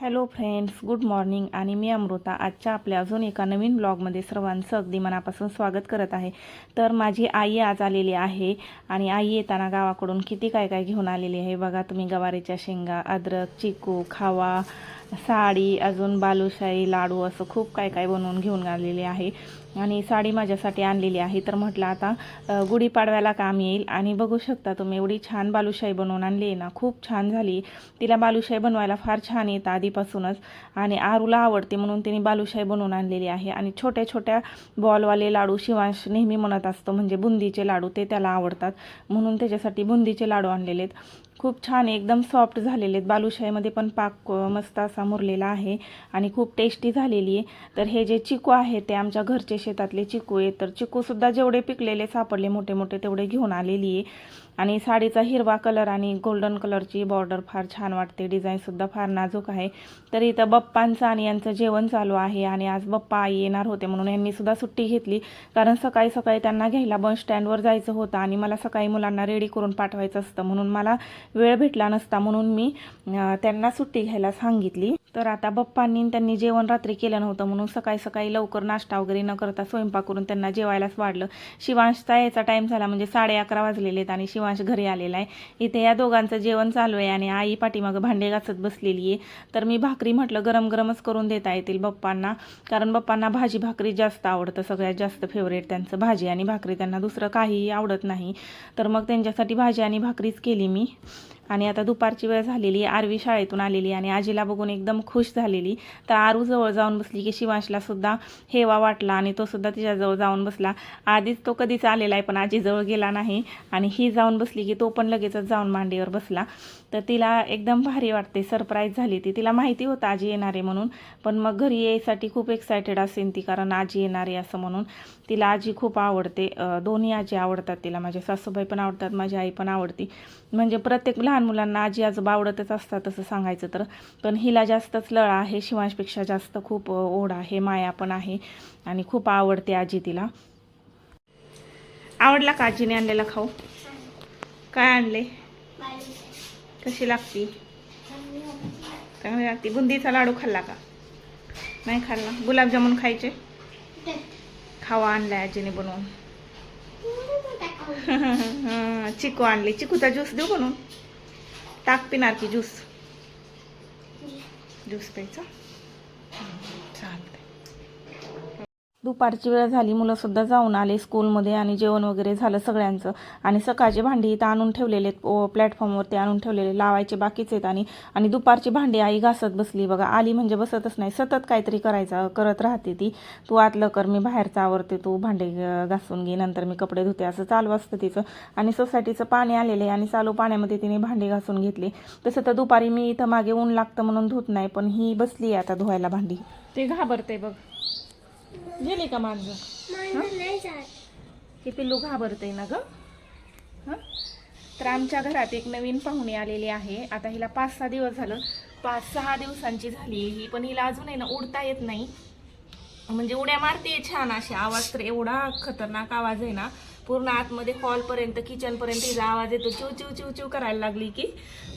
Hello friends good morning आणि मी अमृता. आजच्या आपल्या अजून एका नवीन ब्लॉगमध्ये सर्वांचं अगदी मनापासून स्वागत करत आहे. तर माझी आई आज आलेली आहे आणि आई येताना गावाकडून किती काय काय घेऊन आलेली आहे बघा तुम्ही. गवारीच्या शेंगा अद्रक चिकू खावा साडी अजून बालुशाही लाडू असं खूप काय काय बनवून घेऊन आलेली आहे. आणि साडी माझ्यासाठी आणलेली आहे. तर म्हटलं आता गुढीपाडव्याला काम येईल. आणि बघू शकता तुम्ही एवढी छान बालुशाही बनवून आणली आहे ना. खूप छान झाली. तिला बालुशाही बनवायला फार छान येतं आधीपासूनच. आणि आरूला आवडते म्हणून तिने बालुशाही बनवून आणलेली आहे. आणि छोट्या छोट्या बॉलवाले लाडू शिवांश नेहमी म्हणत असतो म्हणजे बुंदीचे लाडू ते त्याला आवडतात. म्हणून त्याच्यासाठी बुंदीचे लाडू आणलेले आहेत. खूप छान एकदम सॉफ्ट झालेले आहेत बालुशाहीमध्ये पण पाक मस्त असा मुरलेला आहे आणि खूप टेस्टी झालेली आहे. तर हे जे चिकू आहे ते आमच्या घरचे शेतातले चिकू आहे तर चिकूसुद्धा जेवढे पिकलेले सापडले मोठे मोठे तेवढे घेऊन आलेली आहे. आणि साडीचा हिरवा कलर आणि गोल्डन कलरची बॉर्डर फार छान वाटते. डिझाईनसुद्धा फार नाजूक आहे. तर इथं बप्पांचं आणि यांचं जेवण चालू आहे आणि आज बप्पा आई येणार होते म्हणून यांनी सुद्धा सुट्टी घेतली. कारण सकाळी सकाळी त्यांना घ्यायला बस स्टँडवर जायचं होतं आणि मला सकाळी मुलांना रेडी करून पाठवायचं असतं म्हणून मला वेळ भेटला नसता म्हणून मी त्यांना सुट्टी घ्यायला सांगितली. तर आता बप्पांनी त्यांनी जेवण रात्री केलं नव्हतं म्हणून सकाळी सकाळी लवकर नाश्ता वगैरे न करता स्वयंपाक करून त्यांना जेवायलाच वाढलं. शिवांशचा यायचा टाईम झाला म्हणजे साडे अकरा वाजलेले आहेत आणि शिवांश घरी आलेला आहे. इथे या दोघांचं जेवण चालू आहे आणि आई पाठीमागं भांडे घासत बसलेली आहे. तर मी भाकरी म्हटलं गरम गरमच करून देता येतील बप्पांना. कारण बप्पांना भाजी भाकरी जास्त आवडतं. सगळ्यात जास्त फेवरेट त्यांचं भाजी आणि भाकरी. त्यांना दुसरं काहीही आवडत नाही. तर मग त्यांच्यासाठी भाजी आणि भाकरीच केली मी. आणि आता दुपारची वेळ झालेली आरवी शाळेतून आलेली आणि आजीला बघून एकदम खुश झालेली. तर आरू जवळ जाऊन बसली की शिवांशला सुद्धा हेवा वाटला आणि तो सुद्धा तिच्याजवळ जाऊन बसला. आधीच तो कधीच आलेला आहे पण आजीजवळ गेला नाही. आणि ही जाऊन बसली की तो पण लगेचच जाऊन मांडीवर बसला. तर तिला एकदम भारी वाटते सरप्राईज झाली ती. तिला माहिती होतं आजी येणार आहे म्हणून. पण मग घरी यायसाठी खूप एक्सायटेड असेल ती कारण आजी येणार आहे असं म्हणून. तिला आजी खूप आवडते. दोन्ही आजी आवडतात तिला. माझ्या सासूबाई पण आवडतात माझी आई पण आवडती. म्हणजे प्रत्येक लहान लहान मुलांना आजी आजोबा आवडतच असतात तसं सांगायचं तर. पण हिला जास्तच लळा आहे शिवांशपेक्षा जास्त खूप ओढ आहे माया पण आहे आणि खूप आवडते आजी तिला. आवडला का आजीने आणलेला खाऊ? काय आणले? कशी लागती? चांगली लागती. बुंदीचा लाडू खाल्ला का? नाही खाल्ला. गुलाबजामुन खायचे? खावा आणलाय आजीने बनवून. चिकू आणली. चिकूचा ज्यूस देऊ बनवून? टाक पिणार की ज्यूस. ज्यूस प्यायचा. दुपारची वेळ झाली मुलंसुद्धा जाऊन आले स्कूलमध्ये आणि जेवण वगैरे झालं सगळ्यांचं. आणि सकाळची भांडी इथं आणून ठेवलेले आहेत प्लॅटफॉर्मवरती आणून ठेवलेले लावायचे बाकीच आहेत आणि आणि दुपारची भांडी आई घासत बसली. बघा आली म्हणजे बसतच नाही सतत काहीतरी करायचं करत राहते ती. तू आतलं कर मी बाहेरचं आवरते तू भांडे घासून घे नंतर मी कपडे धुते असं चालू असतं तिचं. आणि सोसायटीचं पाणी आलेलं आहे आणि चालू पाण्यामध्ये तिने भांडी घासून घेतली. तसं तर दुपारी मी इथं मागे ऊन लागतं म्हणून धुत नाही पण ही बसली आहे आता धुवायला भांडी. ते घाबरते बघ. गेली का मांजर? हे? पिल्लू घाबरते ना ग. हं? तर आमच्या घरात एक नवीन पाहुणी आलेली आहे. आता हिला पाच सहा दिवस झालं. पाच सहा दिवसांची झाली. ही पण हिला अजून आहे ना उडता येत नाही. म्हणजे उड्या मारते छान अशी. आवाज तर एवढा खतरनाक आवाज आहे ना. पूर्ण आतमध्ये हॉलपर्यंत किचनपर्यंत हिचा आवाज येतो. चिव चिव चिव चिव करायला लागली की.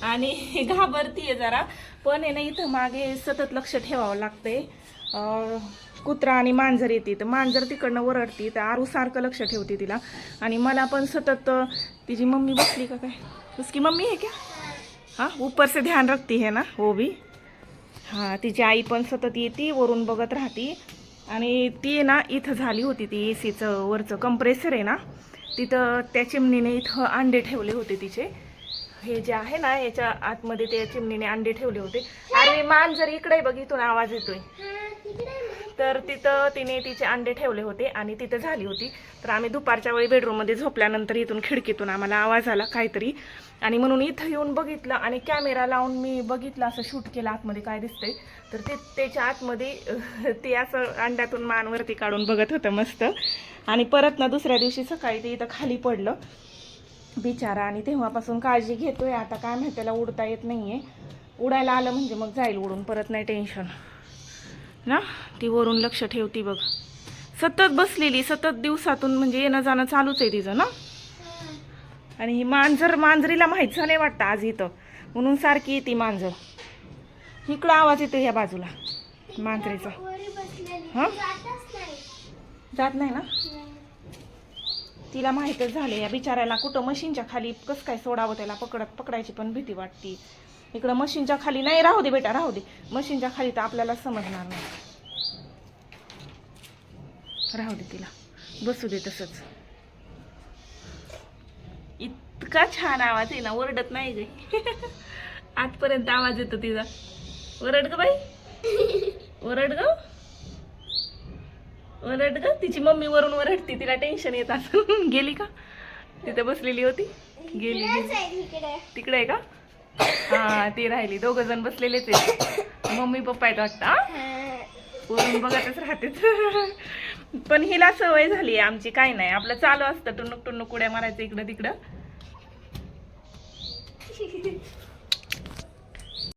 आणि घाबरतीये जरा. पण आहे ना इथं मागे सतत लक्ष ठेवावं लागतंय. कुत्रा आणि मांजर येते. तर मांजर तिकडनं वरडती तर आरू सारखं लक्ष ठेवते तिला. आणि मला पण सतत तिची मम्मी बसली का काय? उसकी मम्मी आहे क्या? हां ऊपर से ध्यान रखती है ना हो वो भी हां तिची आई पण सतत येते वरून बघत राहती. आणि ती ना इथं झाली होती ती ए सीचं वरचं कंप्रेसर आहे ना तिथं त्या चिमणीने इथं अंडे ठेवले होते तिचे. हे जे आहे ना याच्या आतमध्ये त्या चिमणीने अंडे ठेवले होते. अरे मांजर इकडे बघ इथून आवाज येतोय. तर तिथं तिने तिचे अंडे ठेवले होते आणि तिथं झाली होती. तर आम्ही दुपारच्या वेळी बेडरूममध्ये झोपल्यानंतर इथून खिडकीतून आम्हाला आवाज आला काहीतरी. आणि म्हणून इथं येऊन बघितलं आणि कॅमेरा लावून मी बघितलं असं शूट केलं आतमध्ये काय दिसतंय. तर ते त्याच्या आतमध्ये ते असं अंड्यातून मानवरती काढून बघत होतं मस्त. आणि परत ना दुसऱ्या दिवशी सकाळी ते इथं खाली पडलं. बिचारा आणि तेव्हापासून काळजी घेतोय. आता काय माहिती त्याला उडता येत नाहीये. उडायला आलं म्हणजे मग जाईल उडून. परत नाही टेन्शन ना? ती वरून लक्ष ठेवती बघ. सतत बसलेली सतत दिवसातून म्हणजे येणं जाणं चालूच आहे तिचं ना? आणि ही मांजर मांजरीला माहीत झाले वाटतं आज इथं. म्हणून सारखी येते मांजर. इकडं आवाज येतो या बाजूला. मांजरीचा. हां? हा? जात नाही ना? तिला माहीतच झाले या बिचाऱ्याला कुठं मशीनच्या खाली कसं काय सोडावं त्याला पकडत पकडायची पण भीती वाटते. इकडं मशीनच्या खाली नाही राहू दे बेटा राहू दे. मशीनच्या खाली तर आपल्याला समजणार नाही. राहू दे तिला. बसू दे तसंच. इतका छान आवाज आहे ना ओरडत नाही गे. आजपर्यंत आवाज येतो तिचा. ओरड ग बाई. ओरड ग. ओरड ग. तिची मम्मी वरून ओरडती तिला टेन्शन येत असं गेली का? तिथे बसलेली होती. गेली तिकडे आहे का? हा ती राहिली. दोघ जण बसलेलेच आहे मम्मी पप्पा आहेत वाटतं हा? वरून बघतच राहतेच पण हिला सवय झाली आहे आमची काय नाही. आपलं चालू असतं टुनुक टुनुक उड्या मारायचं इकडं तिकडं